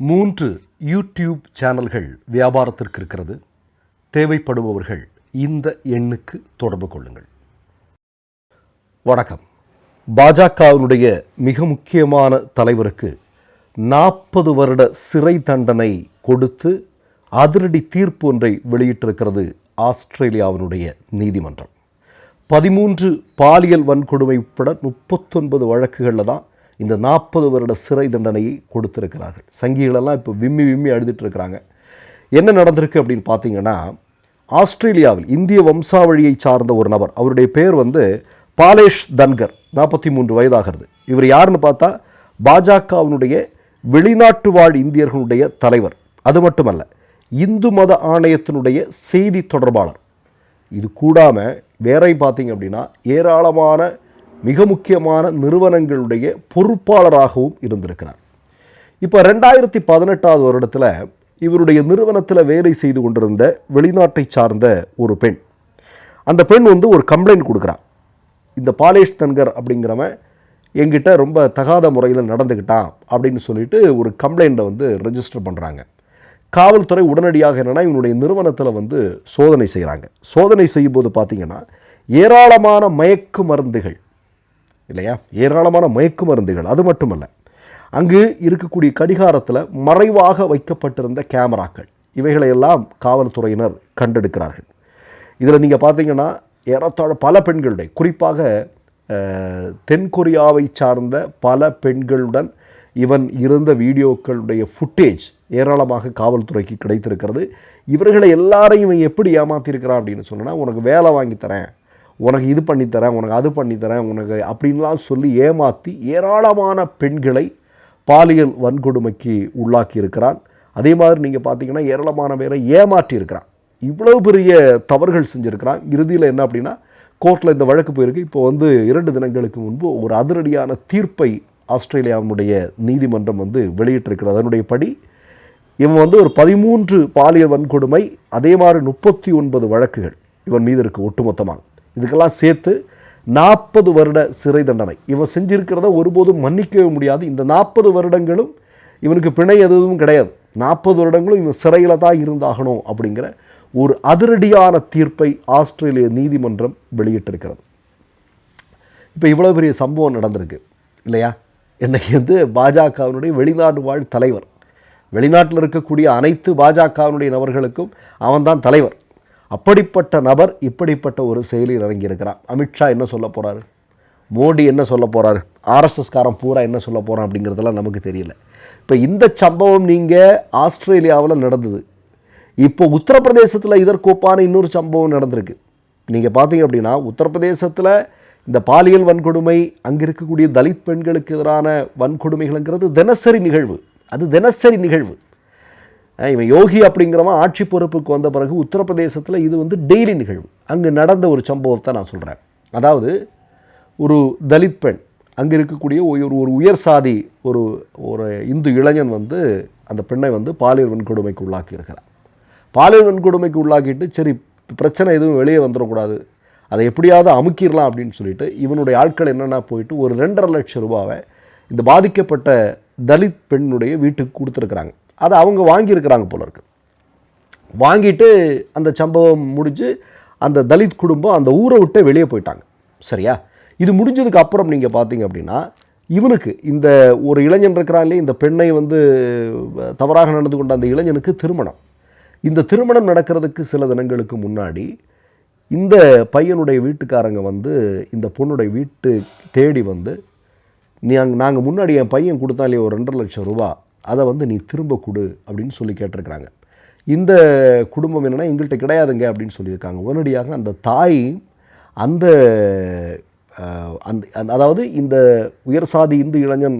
மூன்று யூடியூப் சேனல்கள் வியாபாரத்திற்கு இருக்கிறது. தேவைப்படுபவர்கள் இந்த எண்ணுக்கு தொடர்பு கொள்ளுங்கள். வணக்கம். பாஜகவினுடைய மிக முக்கியமான தலைவருக்கு நாற்பது வருட சிறை தண்டனை கொடுத்து அதிரடி தீர்ப்பு ஒன்றை வெளியிட்டிருக்கிறது ஆஸ்திரேலியாவினுடைய நீதிமன்றம். பதிமூன்று பாலியல் வன்கொடுமை உட்பட முப்பத்தொன்பது வழக்குகளில் தான் இந்த நாற்பது வருட சிறை தண்டனையை கொடுத்துருக்கிறார்கள். சங்கிகளெல்லாம் இப்போ விம்மி விம்மி அழுதுட்டுருக்கிறாங்க. என்ன நடந்திருக்கு அப்படின்னு பார்த்தீங்கன்னா ஆஸ்திரேலியாவில் இந்திய வம்சாவழியை சார்ந்த ஒரு நபர் அவருடைய பேர் வந்து பாலேஷ் தன்கர் நாற்பத்தி மூன்று வயதாகிறது. இவர் யாருன்னு பார்த்தா பாஜகவினுடைய வெளிநாட்டு வாழ் இந்தியர்களுடைய தலைவர். அது மட்டுமல்ல இந்து மத ஆணையத்தினுடைய செய்தி தொடர்பாளர். இது கூடாமல் வேறையும் பார்த்தீங்க அப்படின்னா ஏராளமான மிக முக்கியமான நிறுவனங்களுடைய பொறுப்பாளராகவும் இருந்திருக்கிறார். இப்போ ரெண்டாயிரத்தி பதினெட்டாவது வருடத்தில் இவருடைய நிறுவனத்தில் வேலை செய்து கொண்டிருந்த வெளிநாட்டை சார்ந்த ஒரு பெண். அந்த பெண் வந்து ஒரு கம்ப்ளைண்ட் கொடுக்குறா. இந்த பாலேஷ் தன்கர் அப்படிங்கிறவன் எங்கிட்ட ரொம்ப தகாத முறையில் நடந்துக்கிட்டான் அப்படின்னு சொல்லிட்டு ஒரு கம்ப்ளைண்ட்டை வந்து ரெஜிஸ்டர் பண்ணுறாங்க காவல்துறை உடனடியாக என்னென்னா இவனுடைய நிறுவனத்தில் வந்து சோதனை செய்கிறாங்க சோதனை செய்யும்போது பார்த்திங்கன்னா ஏராளமான மயக்கு மருந்துகள் இல்லையா? ஏராளமான மயக்கு மருந்துகள் அது மட்டுமல்ல அங்கு இருக்கக்கூடிய கடிகாரத்தில் மறைவாக வைக்கப்பட்டிருந்த கேமராக்கள். இவைகளையெல்லாம் காவல்துறையினர் கண்டெடுக்கிறார்கள். இதில் நீங்கள் பார்த்தீங்கன்னா ஏறத்தாழ பல பெண்களுடைய குறிப்பாக தென்கொரியாவை சார்ந்த பல பெண்களுடன் இவன் இருந்த வீடியோக்களுடைய ஃபுட்டேஜ் ஏராளமாக காவல்துறைக்கு கிடைத்திருக்கிறது. இவர்களை எல்லாரையும் இவன் எப்படி ஏமாற்றிருக்கிறான் அப்படின்னு சொன்னால் உனக்கு வேலை வாங்கி தரேன். உனக்கு இது பண்ணித்தரேன் உனக்கு அது பண்ணித்தரேன் உனக்கு அப்படின்லாம் சொல்லி ஏமாற்றி ஏராளமான பெண்களை பாலியல் வன்கொடுமைக்கு உள்ளாக்கி இருக்கிறான். அதே மாதிரி நீங்கள் பார்த்தீங்கன்னா ஏராளமான பேரை ஏமாற்றி இருக்கிறான். இவ்வளவு பெரிய தவறுகள் செஞ்சுருக்கிறான். இறுதியில் என்ன அப்படின்னா கோர்ட்டில் இந்த வழக்கு போயிருக்கு. இப்போ வந்து இரண்டு தினங்களுக்கு முன்பு ஒரு அதிரடியான தீர்ப்பை ஆஸ்திரேலியாவினுடைய நீதிமன்றம் வந்து வெளியிட்டிருக்கிறது. அதனுடைய படி இவன் வந்து ஒரு பதிமூன்று பாலியல் வன்கொடுமை அதே மாதிரி முப்பத்தி ஒன்பது வழக்குகள் இவன் மீது இருக்குது ஒட்டுமொத்தமாக. இதுக்கெல்லாம் சேர்த்து நாற்பது வருட சிறை தண்டனை. இவன் செஞ்சிருக்கிறத ஒருபோதும் மன்னிக்கவே முடியாது. இந்த நாற்பது வருடங்களும் இவனுக்கு பிணை எதுவும் கிடையாது. நாற்பது வருடங்களும் இவன் சிறையில் தான் இருந்தாகணும் அப்படிங்கிற ஒரு அதிரடியான தீர்ப்பை ஆஸ்திரேலிய நீதிமன்றம் வெளியிட்டிருக்கிறது. இப்போ இவ்வளோ பெரிய சம்பவம் நடந்திருக்கு இல்லையா? இன்றைக்கி வந்து பாஜகவினுடைய வெளிநாடு வாழ் தலைவர் வெளிநாட்டில் இருக்கக்கூடிய அனைத்து பாஜகவினுடைய நபர்களுக்கும் அவன்தான் தலைவர். அப்படிப்பட்ட நபர் இப்படிப்பட்ட ஒரு செயலில் இறங்கியிருக்கிறார். அமித்ஷா என்ன சொல்ல போகிறாரு மோடி என்ன சொல்ல போகிறாரு ஆர்எஸ்எஸ்காரன் பூரா என்ன சொல்ல போகிறான் அப்படிங்கிறதெல்லாம் நமக்கு தெரியல. இப்போ இந்த சம்பவம் நீங்கள் ஆஸ்திரேலியாவில் நடந்தது. இப்போ உத்தரப்பிரதேசத்தில் இதற்கொப்பான இன்னொரு சம்பவம் நடந்திருக்கு. நீங்கள் பார்த்தீங்க அப்படின்னா உத்தரப்பிரதேசத்தில் இந்த பாலியல் வன்கொடுமை அங்கே இருக்கக்கூடிய தலித் பெண்களுக்கு எதிரான வன்கொடுமைகள்ங்கிறது தினசரி நிகழ்வு. அது தினசரி நிகழ்வு. இவன் யோகி அப்படிங்கிறவன் ஆட்சி பொறுப்புக்கு வந்த பிறகு உத்தரப்பிரதேசத்தில் இது வந்து டெய்லி நிகழ்வு அங்கே நடந்த ஒரு சம்பவத்தை நான் சொல்கிறேன் அதாவது ஒரு தலித் பெண் அங்கே இருக்கக்கூடிய ஒரு ஒரு உயர் சாதி ஒரு ஒரு இந்து இளைஞன் வந்து அந்த பெண்ணை வந்து பாலியல் வன்கொடுமைக்கு உள்ளாக்கி இருக்கிறார் பாலியல் வன்கொடுமைக்கு உள்ளாக்கிட்டு சரி பிரச்சனை எதுவும் வெளியே வந்துடக்கூடாது. அதை எப்படியாவது அமுக்கிடலாம் அப்படின்னு சொல்லிட்டு இவனுடைய ஆட்கள் என்னென்னா போயிட்டு ஒரு ரெண்டரை லட்சம் ரூபாவை இந்த பாதிக்கப்பட்ட தலித் பெண்ணுடைய வீட்டுக்கு கொடுத்துருக்குறாங்க. அதை அவங்க வாங்கியிருக்கிறாங்க போல இருக்கு. வாங்கிட்டு அந்த சம்பவம் முடிஞ்சு அந்த தலித் குடும்பம் அந்த ஊரை விட்டு வெளியே போயிட்டாங்க. சரியா? இது முடிஞ்சதுக்கு அப்புறம் நீங்கள் பார்த்தீங்க அப்படின்னா இவனுக்கு இந்த ஒரு இளைஞன் இருக்கிறான் இந்த பெண்ணை வந்து தவறாக நடந்து கொண்ட அந்த இளைஞனுக்கு திருமணம். இந்த திருமணம் நடக்கிறதுக்கு சில தினங்களுக்கு முன்னாடி இந்த பையனுடைய வீட்டுக்காரங்க வந்து இந்த பொண்ணுடைய வீட்டு தேடி வந்து நீ அங்கே நாங்கள் முன்னாடி என் பையன் கொடுத்தாலே ஒரு ரெண்டரை லட்சம் ரூபா அதை வந்து நீ திரும்ப கொடு அப்படின்னு சொல்லி கேட்டிருக்கிறாங்க. இந்த குடும்பம் என்னென்னா எங்கள்கிட்ட கிடையாதுங்க அப்படின்னு சொல்லியிருக்காங்க. உடனடியாக அந்த தாய் அந்த அந்த அதாவது இந்த உயர் சாதி இந்து இளைஞன்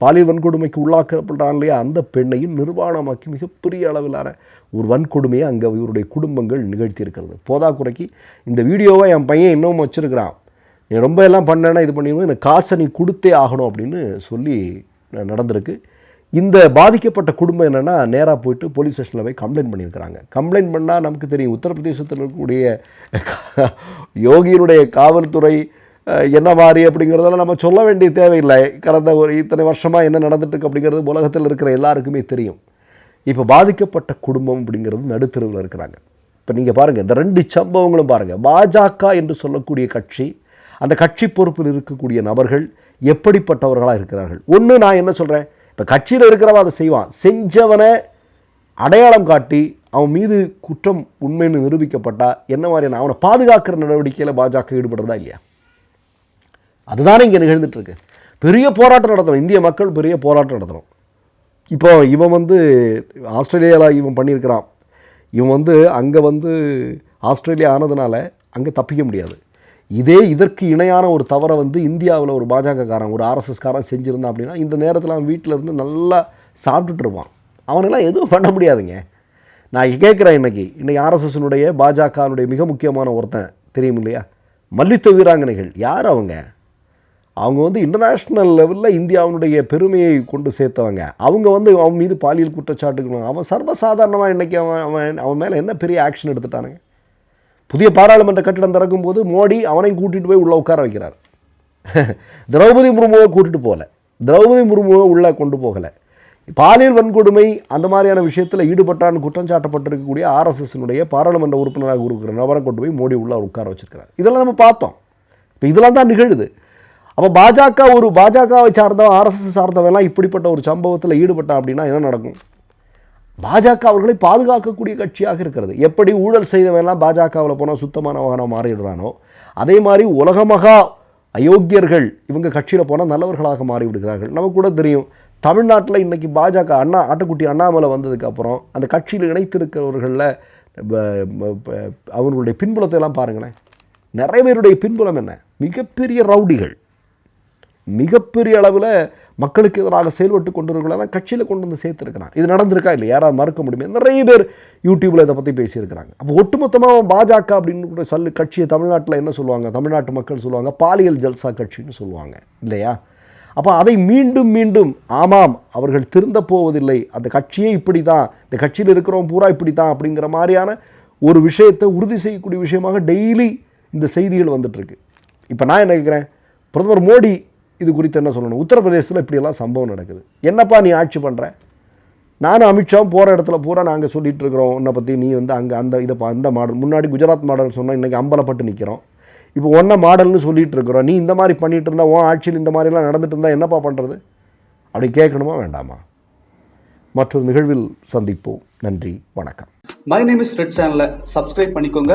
பாலியல் வன்கொடுமைக்கு உள்ளாக்கப்படுறான் இல்லையா? அந்த பெண்ணையும் நிர்வாணமாக்கி மிகப்பெரிய அளவிலான ஒரு வன்கொடுமையை அங்கே இவருடைய குடும்பங்கள் நிகழ்த்தி இருக்கிறது போதாக்குறைக்கு இந்த வீடியோவை என் பையன் இன்னமும் வச்சுருக்கிறான். நீ ரொம்ப எல்லாம் பண்ணேன்னா இது பண்ணிடுவோம் எனக்கு காசை நீ கொடுத்தே ஆகணும் அப்படின்னு சொல்லி நடந்திருக்கு. இந்த பாதிக்கப்பட்ட குடும்பம் என்னென்னா நேராக போயிட்டு போலீஸ் ஸ்டேஷனில் போய் கம்ப்ளைண்ட் பண்ணியிருக்கிறாங்க. கம்ப்ளைண்ட் பண்ணால் நமக்கு தெரியும் உத்தரப்பிரதேசத்தில் இருக்கக்கூடிய யோகியினுடைய காவல்துறை என்ன மாதிரி அப்படிங்கிறதெல்லாம் நம்ம சொல்ல வேண்டிய தேவையில்லை. கடந்த ஒரு இத்தனை வருஷமாக என்ன நடந்துட்டுருக்கு அப்படிங்கிறது உலகத்தில் இருக்கிற எல்லாருக்குமே தெரியும். இப்போ பாதிக்கப்பட்ட குடும்பம் அப்படிங்கிறது நடுத்தருவில் இருக்கிறாங்க. இப்போ நீங்கள் பாருங்கள் இந்த ரெண்டு சம்பவங்களும் பாருங்கள் பாஜக என்று சொல்லக்கூடிய கட்சி அந்த கட்சி பொறுப்பில் இருக்கக்கூடிய நபர்கள் எப்படிப்பட்டவர்களாக இருக்கிறார்கள்? ஒன்று நான் என்ன சொல்கிறேன் இப்போ கட்சியில் இருக்கிறவன் அதை செய்வான். செஞ்சவனை அடையாளம் காட்டி அவன் மீது குற்றம் உண்மைன்னு நிரூபிக்கப்பட்டால் என்ன மாதிரியான அவனை பாதுகாக்கிற நடவடிக்கையில் பாஜக ஈடுபடுறதா இல்லையா? அதுதானே இங்கே நிகழ்ந்துட்டுருக்கு. பெரிய போராட்டம் நடத்தணும். இந்திய மக்கள் பெரிய போராட்டம் நடத்தணும். இப்போ இவன் வந்து ஆஸ்திரேலியாவில் இவன் பண்ணியிருக்கிறான். இவன் வந்து அங்கே வந்து ஆஸ்திரேலியா ஆனதுனால அங்கே தப்பிக்க முடியாது. இதே இதற்கு இணையான ஒரு தவறை வந்து இந்தியாவில் ஒரு பாஜகக்காரன் ஒரு ஆர்எஸ்எஸ்காரன் செஞ்சுருந்தான் அப்படின்னா இந்த நேரத்தில் அவன் வீட்டில் இருந்து நல்லா சாப்பிட்டுட்டு இருப்பான். அவனெல்லாம் எதுவும் பண்ண முடியாதுங்க. நான் கேட்குறேன் இன்றைக்கி இன்னைக்கு ஆர்எஸ்எஸ்னுடைய பாஜகனுடைய மிக முக்கியமான ஒருத்தன் தெரியும் இல்லையா? மல்யுத்த வீராங்கனைகள். யார் அவங்க? அவங்க வந்து இன்டர்நேஷ்னல் லெவலில் இந்தியாவினுடைய பெருமையை கொண்டு சேர்த்தவங்க. அவங்க வந்து அவன் மீது பாலியல் குற்றச்சாட்டுக்கணும் அவன் சர்வசாதாரணமாக இன்றைக்கி அவன் அவன் அவன் மேலே என்ன பெரிய ஆக்ஷன் எடுத்துட்டானுங்க? புதிய பாராளுமன்ற கட்டிடம் திறக்கும் போது மோடி அவனையும் கூட்டிகிட்டு போய் உள்ளே உட்கார வைக்கிறார். திரௌபதி முர்முவை கூட்டிட்டு போகல. திரௌபதி முர்முவை உள்ளே கொண்டு போகலை. பாலியல் வன்கொடுமை அந்த மாதிரியான விஷயத்தில் ஈடுபட்டான்னு குற்றம் சாட்டப்பட்டிருக்கக்கூடிய ஆர்எஸ்எஸ்னுடைய பாராளுமன்ற உறுப்பினராக இருக்கிற நபரை கொண்டு போய் மோடி உள்ள உட்கார வச்சிருக்கிறார். இதெல்லாம் நம்ம பார்த்தோம். இப்போ இதெல்லாம் தான் நிகழுது. அப்போ பாஜக ஒரு பாஜகவை சார்ந்தவன் ஆர்எஸ்எஸ் சார்ந்தவன்லாம் இப்படிப்பட்ட ஒரு சம்பவத்தில் ஈடுபட்டான் அப்படின்னா என்ன நடக்கும்? பாஜக அவர்களை பாதுகாக்கக்கூடிய கட்சியாக இருக்கிறது. எப்படி ஊழல் செய்தவெல்லாம் பாஜகவில் போனால் சுத்தமானவனாக மாறிடுறானோ அதே மாதிரி உலகமகா அயோக்கியர்கள் இவங்க கட்சியில் போனால் நல்லவர்களாக மாறி விடுகிறார்கள் நமக்கு கூட தெரியும் தமிழ்நாட்டில் இன்றைக்கி பாஜக அண்ணா ஆட்டுக்குட்டி அண்ணாமலை வந்ததுக்கப்புறம் அந்த கட்சியில் இணைத்திருக்கிறவர்களில் அவர்களுடைய பின்புலத்தை எல்லாம் பாருங்களேன். நிறைய பேருடைய பின்புலம் என்ன? மிகப்பெரிய ரவுடிகள். மிகப்பெரிய அளவில் மக்களுக்கு எதிராக செயல்பட்டு கொண்டிருக்கிறத தான் கட்சியில் கொண்டு வந்து சேர்த்துருக்கிறான். இது நடந்திருக்கா இல்லை யாராவது மறுக்க முடியுமே? நிறைய பேர் யூடியூப்பில் இதை பற்றி பேசியிருக்கிறாங்க. அப்போ ஒட்டுமொத்தமாக பாஜக அப்படின்னு கூட சொல்லு கட்சியை தமிழ்நாட்டில் என்ன சொல்லுவாங்க? தமிழ்நாட்டு மக்கள் சொல்லுவாங்க பாலியல் ஜல்சா கட்சின்னு சொல்லுவாங்க. இல்லையா? அப்போ அதை மீண்டும் மீண்டும் ஆமாம் அவர்கள் திருந்த போவதில்லை. அந்த கட்சியே இப்படி தான் இந்த கட்சியில் இருக்கிறவங்க பூரா இப்படி தான் அப்படிங்கிற மாதிரியான ஒரு விஷயத்தை உறுதி செய்யக்கூடிய விஷயமாக டெய்லி இந்த செய்திகள் வந்துட்டுருக்கு இப்போ நான் என்ன கேட்குறேன் பிரதமர் மோடி இது குறித்து என்ன சொல்லணும்? உத்தரப்பிரதேசத்தில் இப்படியெல்லாம் சம்பவம் நடக்குது. என்னப்பா நீ ஆட்சி பண்ணுற நானும் அமித்ஷாவும் போகிற இடத்துல பூரா நாங்கள் சொல்லிட்டு இருக்கிறோம். உன்னை பற்றி நீ வந்து அங்கே அந்த இதை அந்த மாடல் முன்னாடி குஜராத் மாடல் சொன்னால் இன்றைக்கி அம்பலப்பட்டு நிற்கிறோம் இப்போ ஒன்றை மாடல்னு சொல்லிட்டு இருக்கிறோம். நீ இந்த மாதிரி பண்ணிட்டு இருந்தா உன் ஆட்சியில் இந்த மாதிரிலாம் நடந்துட்டு இருந்தா என்னப்பா பண்ணுறது அப்படி கேட்கணுமா வேண்டாமா? மற்றொரு நிகழ்வில் சந்திப்போம். நன்றி வணக்கம். மை நேம் இஸ் ரெட் சேனலை சப்ஸ்கிரைப் பண்ணிக்கோங்க.